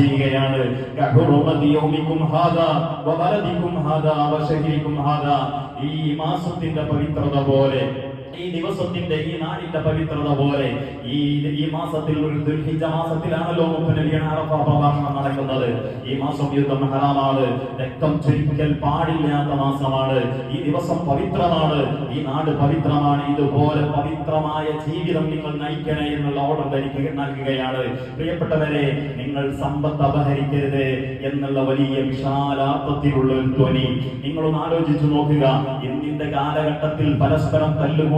ചെയ്യുകയാണ്. ഈ മാസത്തിന്റെ പവിത്രത പോലെ ഈ ദിവസത്തിന്റെ ഈ നാടിന്റെ പവിത്രത പോലെ ഈ ഈ മാസത്തിൽ ഒരു ദുർഹിജ മാസത്തിലാണല്ലോ മുപ്പനബിയാണ് അറഫ പ്രഭാഷണം നടക്കുന്നത്. ഈ മാസം യുദ്ധം ഹറാമാണ്. രക്തം ചൊരിക്കൽ പാടില്ലാത്ത മാസമാണ്. ഈ ദിവസം പവിത്രമാണ്. ഈ നാട് പവിത്രമാണ്. ഇതുപോലെ പവിത്രമായ ജീവിതം നിങ്ങൾ നയിക്കണേ എന്നുള്ള ഓർഡർ ധരിക്കുക നൽകുകയാണ് പ്രിയപ്പെട്ടവരെ നിങ്ങൾ സമ്പത്ത് അപഹരിക്കരുത് എന്നുള്ള വലിയ വിശാലാർത്ഥത്തിലുള്ള ഒരു ധ്വനി. നിങ്ങളൊന്ന് ആലോചിച്ചു നോക്കുക. ഇന്നിന്റെ കാലഘട്ടത്തിൽ പരസ്പരം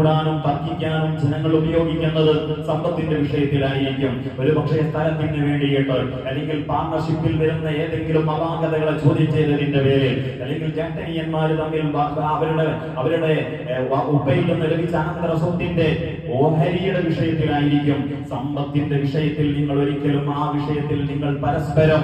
തല്ലുകൂടാനും തർക്കിക്കാനും ജനങ്ങൾ ഉപയോഗിക്കുന്നത് സമ്പത്തിന്റെ വിഷയത്തിലായിരിക്കും. ഒരു പക്ഷേ സ്ഥലത്തിന് വേണ്ടിയിട്ട് അല്ലെങ്കിൽ പാർട്ണർഷിപ്പിൽ വരുന്ന ഏതെങ്കിലും അപാകതകളെ ചോദ്യം ചെയ്തതിന്റെ പേരിൽ അല്ലെങ്കിൽ ജാറ്റനിയന്മാർ തമ്മിൽ അവരുടെ അവരുടെ ഉപ്പയിൽ നിന്ന് ലഭിച്ച അനന്തര സ്വത്തിന്റെ ഓഹരിയുടെ വിഷയത്തിലായിരിക്കും. സമ്പത്തിന്റെ വിഷയത്തിൽ നിങ്ങൾ ഒരിക്കലും ആ വിഷയത്തിൽ നിങ്ങൾ പരസ്പരം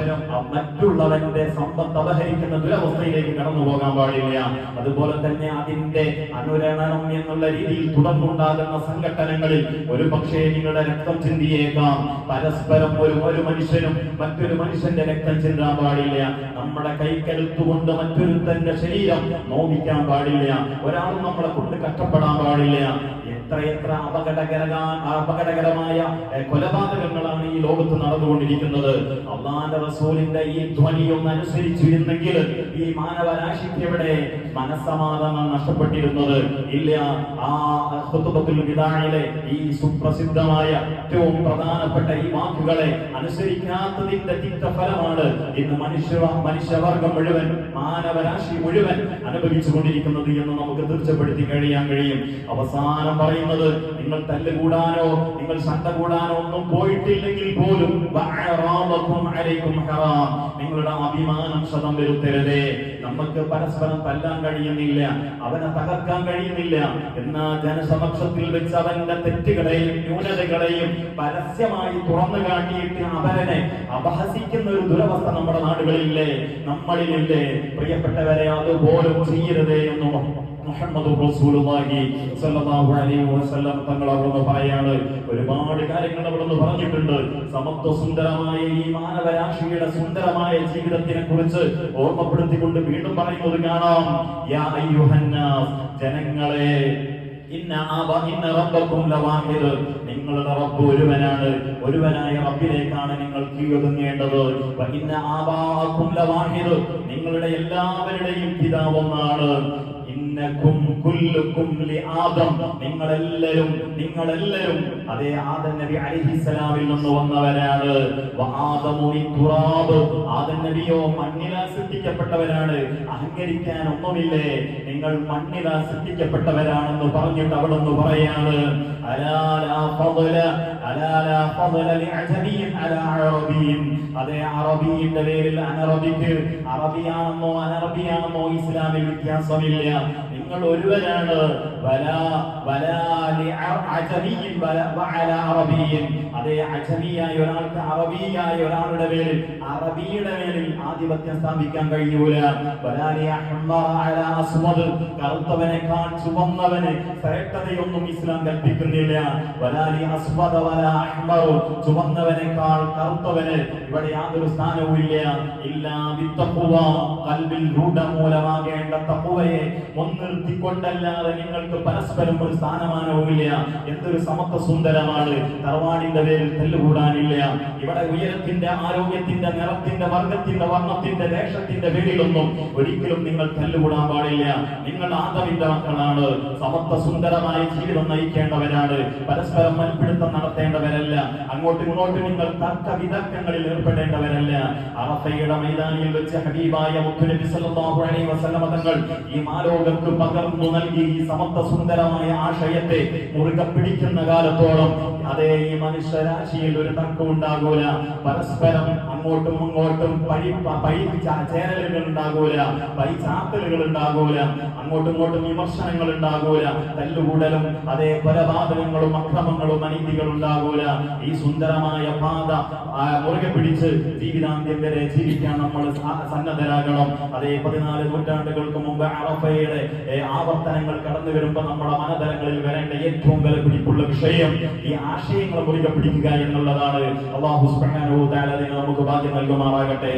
മറ്റുള്ളവന്റെ സമ്പത്ത് അപഹരിക്കുന്ന ദുരവസ്ഥയിലേക്ക് കടന്നു പോകാൻ പാടില്ല. അതുപോലെ തന്നെ അതിന്റെ അനുരണനം എന്നുള്ള രീതിയിൽ തുടർന്നുണ്ടാകുന്ന സംഘടനകളിൽ ഒരു പക്ഷേ നിങ്ങളുടെ രക്തം ചിന്തിയേക്കാം. പരസ്പരം ഒരു ഒരു മനുഷ്യനും മറ്റൊരു മനുഷ്യന്റെ രക്തം ചിന്താൻ പാടില്ല. നമ്മുടെ കൈക്കരുത്തുകൊണ്ട് മറ്റൊരുത്തന്റെ ശരീരം നോവിക്കാൻ പാടില്ല. ഒരാളും നമ്മളെ കൊണ്ട് കഷ്ടപ്പെടാൻ പാടില്ല. എത്രയെത്ര അപകടകര അപകടകരമായ കൊലപാതകങ്ങളാണ് ഈ ലോകത്ത് നടന്നുകൊണ്ടിരിക്കുന്നത്. അള്ളാന്റെ റസൂലിന്റെ ഈ ധ്വനിയൊന്ന് അനുസരിച്ചിരുന്നെങ്കിൽ ഈ മാനവരാശിക്ക് എവിടെ മനസ്സമാധാനം നഷ്ടപ്പെട്ടിരുന്നത്? ഇല്ല. ആ ഈ സുപ്രസിദ്ധമായ ഏറ്റവും പ്രധാനപ്പെട്ട ഈ വാക്കുകളെ അനുസരിക്കാത്തതിന്റെ തിക്തഫലമാണ് ഇന്ന് മനുഷ്യ മനുഷ്യവർഗം മുഴുവൻ മാനവരാശി മുഴുവൻ അനുഭവിച്ചു കൊണ്ടിരിക്കുന്നത് എന്ന് നമുക്ക് തീർച്ചപ്പെടുത്തി കഴിയാൻ കഴിയും. അവസാനം പറയുന്നത് നിങ്ങൾ തല്ലുകൂടാനോ നിങ്ങൾ സണ്ട കൂടാനോ ഒന്നും പോയിട്ടില്ലെങ്കിൽ പോലും. നിങ്ങളുടെ അഭിമാനം ശതം വരുത്തരുതേ. നമുക്ക് പരസ്പരം തല്ലാൻ കഴിയുന്നില്ല അവനെ തകർക്കാൻ കഴിയുന്നില്ല. എന്നാ ജനസമക്ഷത്തിൽ വെച്ച് അവന്റെ തെറ്റുകളെയും ന്യൂനതകളെയും പരസ്യമായി തുറന്നു കാട്ടിയിട്ട് അവരനെ അപഹസിക്കുന്ന ഒരു ദുരവസ്ഥ നമ്മുടെ നാടുകളില്ലേ? നമ്മളിലില്ലേ? പ്രിയപ്പെട്ടവരെ അതുപോലും ചെയ്യരുതേ എന്നും മുഹമ്മദ് റസൂലുള്ളാഹി അലൈഹി വസല്ലം ഒരുപാട് കാര്യങ്ങൾ അവിടുന്ന് പറഞ്ഞിട്ടുണ്ട്. സമത്വ സുന്ദരമായ ഈ മാനവരാശിയുടെ സുന്ദരമായ ജീവിതത്തിനെ കുറിച്ച് ഓർമ്മപ്പെടുത്തിക്കൊണ്ട് വീണ്ടും പറയുന്നത് കാണാം. യാ ജനങ്ങളെ ഇന്ന ലവാഹിദ്. നിങ്ങളുടെ റബ്ബ് ഒരുവനാണ്. ഒരുവനായ റബ്ബിലേക്കാണ് നിങ്ങൾ കീഴൊതുങ്ങേണ്ടത് ലവാഹിദ്. നിങ്ങളുടെ എല്ലാവരുടെയും പിതാവ് നിങ്ങളെല്ലാരും നിങ്ങളെല്ലാരും അതേ ആദം നബി അലൈഹിസ്സലാമിൽ നിന്ന് വന്നവരാണ്. ആദം നബിയോ മണ്ണിലാ സൃഷ്ടിക്കപ്പെട്ടവരാണ്. അഹങ്കരിക്കാൻ ഒന്നുമില്ലേ നിങ്ങൾ മണ്ണിലാ സൃഷ്ടിക്കപ്പെട്ടവരാണെന്ന് പറഞ്ഞിട്ട് അവിടെ നിന്ന് പറയാണ് അതേ അറബിയുടെ പേരിൽ അനറബിക്ക് അറബിയാണെന്നോ അനറബിയാണെന്നോ ഇസ്ലാമിൽ വ്യത്യാസമില്ല. നിങ്ങൾ ഒരുവരാണ് അതേ അജമിയായ ഒരാൾക്ക് അറബിയായ ഒരാളുടെ പേരിൽ അറബിയുടെ പേരിൽ ആധിപത്യം സ്ഥാപിക്കാൻ കഴിയൂല കറുത്തവനേക്കാൾ ചുവന്നവന് ശ്രേഷ്ഠതയൊന്നും ഇസ്ലാം കൽപ്പിക്കുന്നില്ല. വലാലി വല വലാ അഹ്മറു. ചുവന്നവനേക്കാൾ കറുത്തവന് ഇവിടെ യാതൊരു സ്ഥാനവും ഇല്ല. ഇല്ലാ വിത്തപ്പുവ കൽവിൽ രൂഢമൂലമാകേണ്ട തഖ്വയെ മുൻനിർത്തിക്കൊണ്ടല്ലാതെ നിങ്ങൾക്ക് പരസ്പരം ഒരു സ്ഥാനമാനവുമില്ല. എന്തൊരു സമത്വ സുന്ദരമാണ് തറവാടിന്റെ പേരിൽ തെല്ലുകൂടാനില്ല. ഇവിടെ ഉയരത്തിന്റെ ആരോഗ്യത്തിന്റെ നിറത്തിന്റെ വർഗത്തിന്റെ വർണത്തിന്റെ ദേശത്തിന്റെ പേരിലൊന്നും ഒരിക്കലും നിങ്ങൾ തല്ലുകൂടാൻ പാടില്ല. നിങ്ങൾ ആദമിന്റെ മക്കളാണ് സമത്വ സുന്ദരമായ ജീവിതം നയിക്കേണ്ടവരാണ്. പരസ്പരം മൽപ്പിടുത്തം നടത്തേണ്ടവരല്ല. അങ്ങോട്ടും ഇങ്ങോട്ടും നിങ്ങൾ തർക്ക വിതർക്കങ്ങളിൽ ഏർപ്പെടേണ്ടവരല്ല. അറഫയുടെ മൈതാനിയിൽ വെച്ച് ഹബീബായ മുത്തുനബി സല്ലല്ലാഹു അലൈഹി ഈ മാലോകർക്ക് പകർന്നു നൽകി ഈ സമത്വ സുന്ദരമായ ആശയത്തെ മുറുകെ പിടിക്കുന്ന കാലത്തോളം അതേ ഈ മനുഷ്യരാശിയിൽ ഒരു തർക്കം ഉണ്ടാകൂല. പരസ്പരം അങ്ങോട്ടും ഇങ്ങോട്ടും പഴി പഴി ചേരലുകൾ ഉണ്ടാകൂല പഴി ചാത്തലുകൾ ഉണ്ടാകൂല അങ്ങോട്ടും ഇങ്ങോട്ടും വിമർശനങ്ങൾ ഉണ്ടാകൂല തല്ലുകൂടലും അതേ കൊലപാതകങ്ങളും അക്രമങ്ങളും അനീതികളും ഉണ്ടാകൂല. ഈ സുന്ദരമായ പാത മുറുകെ പിടിച്ച് ജീവിതാന്ത്യം വരെ ജീവിക്കാൻ നമ്മൾ സന്നദ്ധരാകണം. അതേ പതിനാല് നൂറ്റാണ്ടുകൾക്ക് മുമ്പ് അറഫയുടെ ഏ, ആവർത്തനങ്ങൾ കടന്നു വരുമ്പോൾ നമ്മുടെ മനതലങ്ങളിൽ വരേണ്ട ഏറ്റവും വില പിടിപ്പുള്ള വിഷയം ഈ ആശയങ്ങളെ മുറുകെ പിടിക്കുക എന്നുള്ളതാണ്. അള്ളാഹു സുബ്ഹാനഹു വ തആല നമുക്ക് ഭാഗ്യം നൽകുമാറാകട്ടെ.